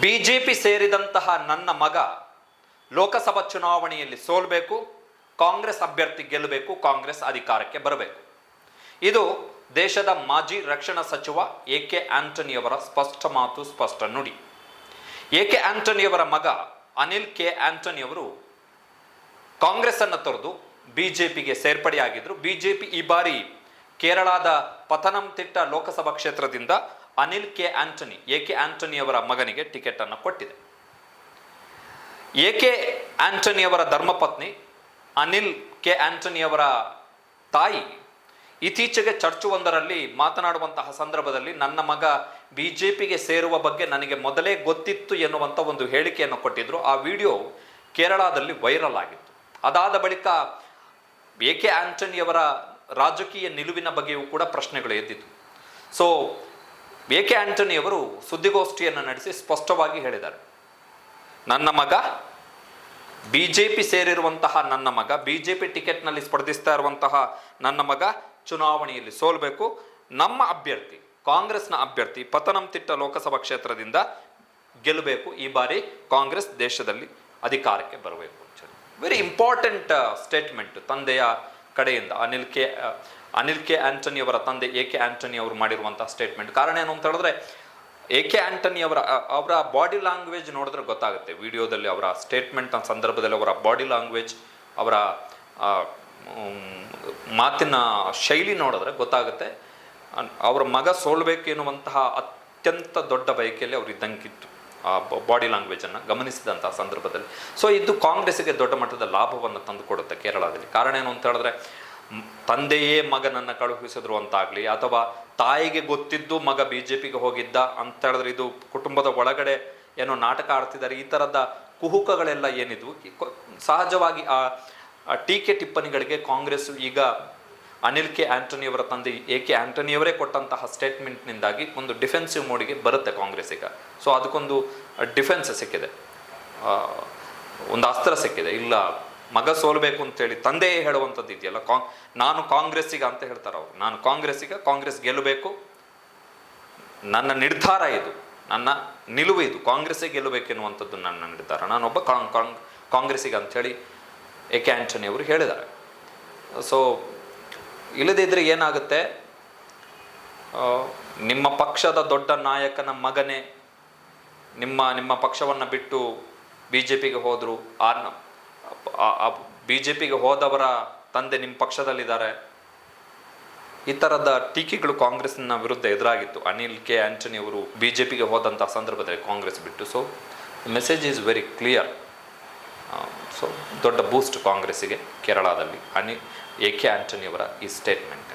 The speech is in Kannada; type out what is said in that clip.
ಬಿಜೆಪಿ ಸೇರಿದಂತಹ ನನ್ನ ಮಗ ಲೋಕಸಭಾ ಚುನಾವಣೆಯಲ್ಲಿ ಸೋಲ್ಬೇಕು, ಕಾಂಗ್ರೆಸ್ ಅಭ್ಯರ್ಥಿ ಗೆಲ್ಲಬೇಕು, ಕಾಂಗ್ರೆಸ್ ಅಧಿಕಾರಕ್ಕೆ ಬರಬೇಕು. ಇದು ದೇಶದ ಮಾಜಿ ರಕ್ಷಣಾ ಸಚಿವ ಎ ಕೆ ಆಂಟನಿಯವರ ಸ್ಪಷ್ಟ ಮಾತು, ಸ್ಪಷ್ಟ ನುಡಿ. ಎ ಕೆ ಆಂಟನಿಯವರ ಮಗ ಅನಿಲ್ ಕೆ. ಆಂಟನಿಯವರು ಕಾಂಗ್ರೆಸ್ ಅನ್ನು ತೊರೆದು ಬಿಜೆಪಿಗೆ ಸೇರ್ಪಡೆಯಾಗಿದ್ರು ಬಿಜೆಪಿ ಈ ಬಾರಿ ಕೇರಳದ ಪತನಂತಿಟ್ಟ ಲೋಕಸಭಾ ಕ್ಷೇತ್ರದಿಂದ Anil K Antony A K ಆಂಟನಿಯವರ ಮಗನಿಗೆ ಟಿಕೆಟ್ ಅನ್ನು ಕೊಟ್ಟಿದೆ. ಎ ಕೆ ಆಂಟನಿ ಅವರ ಧರ್ಮಪತ್ನಿ, ಅನಿಲ್ ಕೆ ಆಂಟನಿಯವರ ತಾಯಿ, ಇತ್ತೀಚೆಗೆ ಚರ್ಚುವೊಂದರಲ್ಲಿ ಮಾತನಾಡುವಂತಹ ಸಂದರ್ಭದಲ್ಲಿ ನನ್ನ ಮಗ ಬಿ ಜೆ ಪಿಗೆ ಸೇರುವ ಬಗ್ಗೆ ನನಗೆ ಮೊದಲೇ ಗೊತ್ತಿತ್ತು ಎನ್ನುವಂಥ ಒಂದು ಹೇಳಿಕೆಯನ್ನು ಕೊಟ್ಟಿದ್ರು. ಆ ವಿಡಿಯೋ ಕೇರಳದಲ್ಲಿ ವೈರಲ್ ಆಗಿತ್ತು. ಅದಾದ ಬಳಿಕ ಎ ಕೆ ಆಂಟನಿಯವರ ರಾಜಕೀಯ ನಿಲುವಿನ ಬಗ್ಗೆಯೂ ಕೂಡ ಪ್ರಶ್ನೆಗಳು ಎದ್ದಿತು ಸೊ ಎ ಕೆ ಆಂಟನಿಯವರು ಸುದ್ದಿಗೋಷ್ಠಿಯನ್ನು ನಡೆಸಿ ಸ್ಪಷ್ಟವಾಗಿ ಹೇಳಿದ್ದಾರೆ? ನನ್ನ ಮಗ ಬಿ ಜೆ ಪಿ ಸೇರಿರುವಂತಹ ನನ್ನ ಮಗ ಬಿ ಜೆ ಪಿ ಟಿಕೆಟ್ನಲ್ಲಿ ಸ್ಪರ್ಧಿಸ್ತಾ ಇರುವಂತಹ ನನ್ನ ಮಗ ಚುನಾವಣೆಯಲ್ಲಿ ಸೋಲಬೇಕು. ನಮ್ಮ ಅಭ್ಯರ್ಥಿ, ಕಾಂಗ್ರೆಸ್ನ ಅಭ್ಯರ್ಥಿ ಪತನಂತಿಟ್ಟ ಲೋಕಸಭಾ ಕ್ಷೇತ್ರದಿಂದ ಗೆಲ್ಲಬೇಕು. ಈ ಬಾರಿ ಕಾಂಗ್ರೆಸ್ ದೇಶದಲ್ಲಿ ಅಧಿಕಾರಕ್ಕೆ ಬರಬೇಕು ವೆರಿ ಇಂಪಾರ್ಟೆಂಟ್ ಸ್ಟೇಟ್ಮೆಂಟ್ ತಂದೆಯ ಕಡೆಯಿಂದ ಅನಿಲ್ ಕೆ ಅನಿಲ್ ಕೆ ಆಂಟನಿ ಅವರ ತಂದೆ ಎ ಕೆ ಆಂಟನಿ ಅವರು ಮಾಡಿರುವಂತಹ ಸ್ಟೇಟ್ಮೆಂಟ್ ಕಾರಣ ಏನು ಅಂತ ಹೇಳಿದ್ರೆ, ಎ ಕೆ ಆಂಟನಿ ಅವರ ಅವರ ಬಾಡಿ ಲ್ಯಾಂಗ್ವೇಜ್ ನೋಡಿದ್ರೆ ಗೊತ್ತಾಗುತ್ತೆ. ವಿಡಿಯೋದಲ್ಲಿ ಅವರ ಸ್ಟೇಟ್ಮೆಂಟ್ ಸಂದರ್ಭದಲ್ಲಿ ಅವರ ಬಾಡಿ ಲ್ಯಾಂಗ್ವೇಜ್ ಅವರ ಮಾತಿನ ಶೈಲಿ ನೋಡಿದ್ರೆ ಗೊತ್ತಾಗುತ್ತೆ. ಅವರ ಮಗ ಸೋಲ್ಬೇಕು ಎನ್ನುವಂತಹ ಅತ್ಯಂತ ದೊಡ್ಡ ಬಯಕೆಯಲ್ಲಿ ಅವರು ಇದ್ದಂಗಿತ್ತು. ಬಾಡಿ ಲ್ಯಾಂಗ್ವೇಜನ್ನು ಗಮನಿಸಿದಂಥ ಸಂದರ್ಭದಲ್ಲಿ. ಸೊ ಇದು ಕಾಂಗ್ರೆಸ್ಗೆ ದೊಡ್ಡ ಮಟ್ಟದ ಲಾಭವನ್ನು ತಂದುಕೊಡುತ್ತೆ ಕೇರಳದಲ್ಲಿ. ಕಾರಣ ಏನು ಅಂತ ಹೇಳಿದ್ರೆ ತಂದೆಯೇ ಮಗನನ್ನು ಕಳುಹಿಸಿದ್ರು ಅಂತಾಗಲಿ, ಅಥವಾ ತಾಯಿಗೆ ಗೊತ್ತಿದ್ದು ಮಗ ಬಿ ಜೆ ಪಿಗೆ ಹೋಗಿದ್ದ ಅಂತ ಹೇಳಿದ್ರೆ ಇದು ಕುಟುಂಬದ ಒಳಗಡೆ ಏನೋ ನಾಟಕ ಆಡ್ತಿದ್ದಾರೆ, ಈ ಥರದ ಕುಹುಕಗಳೆಲ್ಲ ಏನಿದ್ವು? ಸಹಜವಾಗಿ ಆ ಟೀಕೆ ಟಿಪ್ಪಣಿಗಳಿಗೆ ಕಾಂಗ್ರೆಸ್ ಈಗ ಅನಿಲ್ ಕೆ ಆಂಟನಿಯವರ ತಂದೆ ಎ ಕೆ ಆಂಟನಿಯವರೇ ಕೊಟ್ಟಂತಹ ಸ್ಟೇಟ್ಮೆಂಟ್ನಿಂದಾಗಿ ಒಂದು ಡಿಫೆನ್ಸಿವ್ ಮೋಡಿಗೆ ಬರುತ್ತೆ ಕಾಂಗ್ರೆಸ್ ಈಗ. ಸೊ ಅದಕ್ಕೊಂದು ಡಿಫೆನ್ಸ್ ಸಿಕ್ಕಿದೆ. ಒಂದು ಅಸ್ತ್ರ ಸಿಕ್ಕಿದೆ. ಇಲ್ಲ, ಮಗ ಸೋಲ್ಬೇಕು ಅಂತೇಳಿ ತಂದೆಯೇ ಹೇಳುವಂಥದ್ದು ಇದೆಯಲ್ಲ? ಕಾಂಗ್ ನಾನು ಕಾಂಗ್ರೆಸ್ಸಿಗ ಅಂತ ಹೇಳ್ತಾರೆ ಅವರು. ನಾನು ಕಾಂಗ್ರೆಸ್ಸಿಗ, ಕಾಂಗ್ರೆಸ್ ಗೆಲ್ಲಬೇಕು. ನನ್ನ ನಿರ್ಧಾರ ಇದು. ನನ್ನ ನಿಲುವು ಇದು. ಕಾಂಗ್ರೆಸ್ಸೇ ಗೆಲ್ಲಬೇಕೆನ್ನುವಂಥದ್ದು ನನ್ನ ನಿರ್ಧಾರ. ನಾನೊಬ್ಬ ಕಾಂಗ್ ಕಾಂಗ್ ಕಾಂಗ್ರೆಸ್ಸಿಗ ಅಂಥೇಳಿ ಎ ಕೆ ಆಂಟನಿ ಅವರು ಹೇಳಿದ್ದಾರೆ. ಸೊ ಇಲ್ಲದಿದ್ದರೆ ಏನಾಗುತ್ತೆ? ನಿಮ್ಮ ಪಕ್ಷದ ದೊಡ್ಡ ನಾಯಕನ ಮಗನೇ ನಿಮ್ಮ ನಿಮ್ಮ ಪಕ್ಷವನ್ನು ಬಿಟ್ಟು ಬಿ ಜೆ ಪಿಗೆ ಹೋದರು ಆ ಬಿ ಜೆ ಪಿಗೆ ಹೋದವರ ತಂದೆ ನಿಮ್ಮ ಪಕ್ಷದಲ್ಲಿದ್ದಾರೆ. ಈ ಥರದ ಟೀಕೆಗಳು ಕಾಂಗ್ರೆಸ್ನ ವಿರುದ್ಧ ಎದುರಾಗಿತ್ತು. ಅನಿಲ್ ಕೆ ಆಂಟನಿ ಅವರು ಬಿ ಜೆ ಪಿಗೆ ಹೋದಂಥ ಸಂದರ್ಭದಲ್ಲಿ ಕಾಂಗ್ರೆಸ್ ಬಿಟ್ಟು. So message is very clear so ದೊಡ್ಡ ಬೂಸ್ಟ್ ಕಾಂಗ್ರೆಸ್ಸಿಗೆ ಕೇರಳದಲ್ಲಿ. ಅನಿ ಎ ಕೆ ಆಂಟನಿ ಅವರ ಈ ಸ್ಟೇಟ್ಮೆಂಟ್